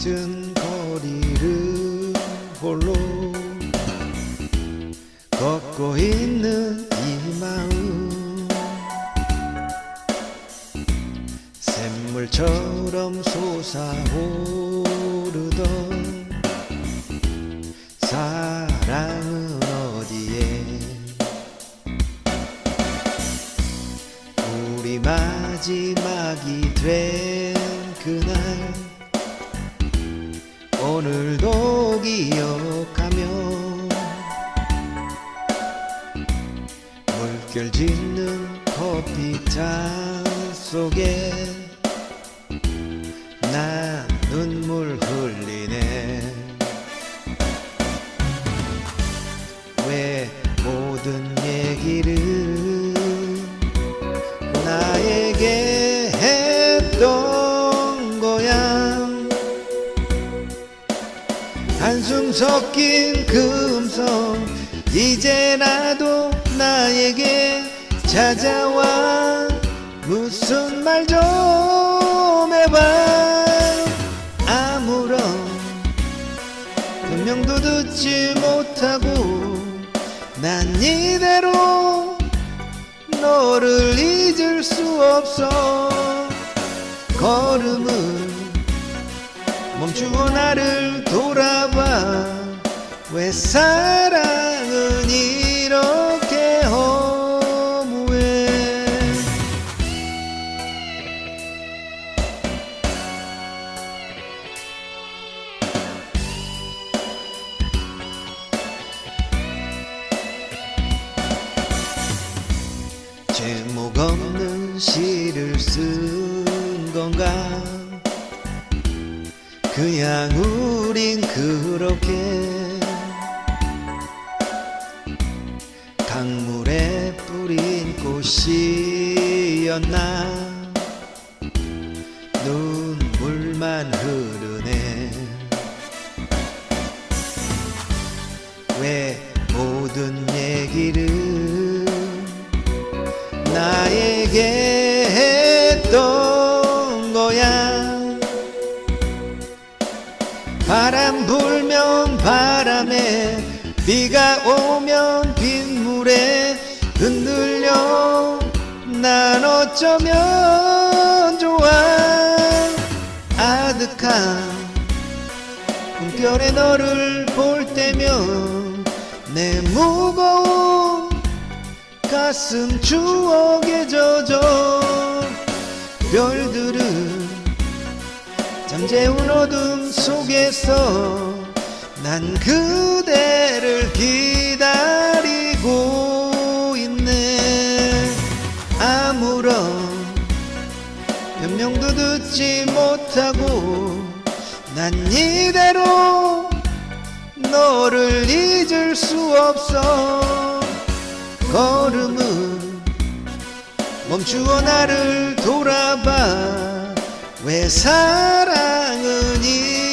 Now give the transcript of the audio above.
같은 거리를 홀로 걷고 있는 이 마음. 샘물처럼 솟아오르던 사랑은 어디에? 우리 마지막이 된 그날 오늘도 기억하며 물결 짓는 커피잔 속에 나 눈물 흘리 한숨 섞인 그 음성 이제 나도 나에게 찾아와. 무슨 말 좀 해봐. 아무런 분명도 듣지 못하고 난 이대로 너를 잊을 수 없어. 걸음을 멈추고 나를 돌아봐. 왜 사랑은 이렇게 허무해? 제목 없는 시를 쓴 건가 그냥 우린 그렇게 강물에 뿌린 꽃이었나? 눈물만 흐르네. 왜 모든 얘기를 나에게 바람 불면 바람에 비가 오면 빗물에 흔들려. 난 어쩌면 좋아? 아득한 꿈결에 너를 볼 때면 내 무거운 가슴 추억에 젖어. 별들은 잠재운 어둠 속에서 난 그대를 기다리고 있네. 아무런 변명도 듣지 못하고 난 이대로 너를 잊을 수 없어. 걸음은 멈추어 나를 돌아봐 왜 사랑은 이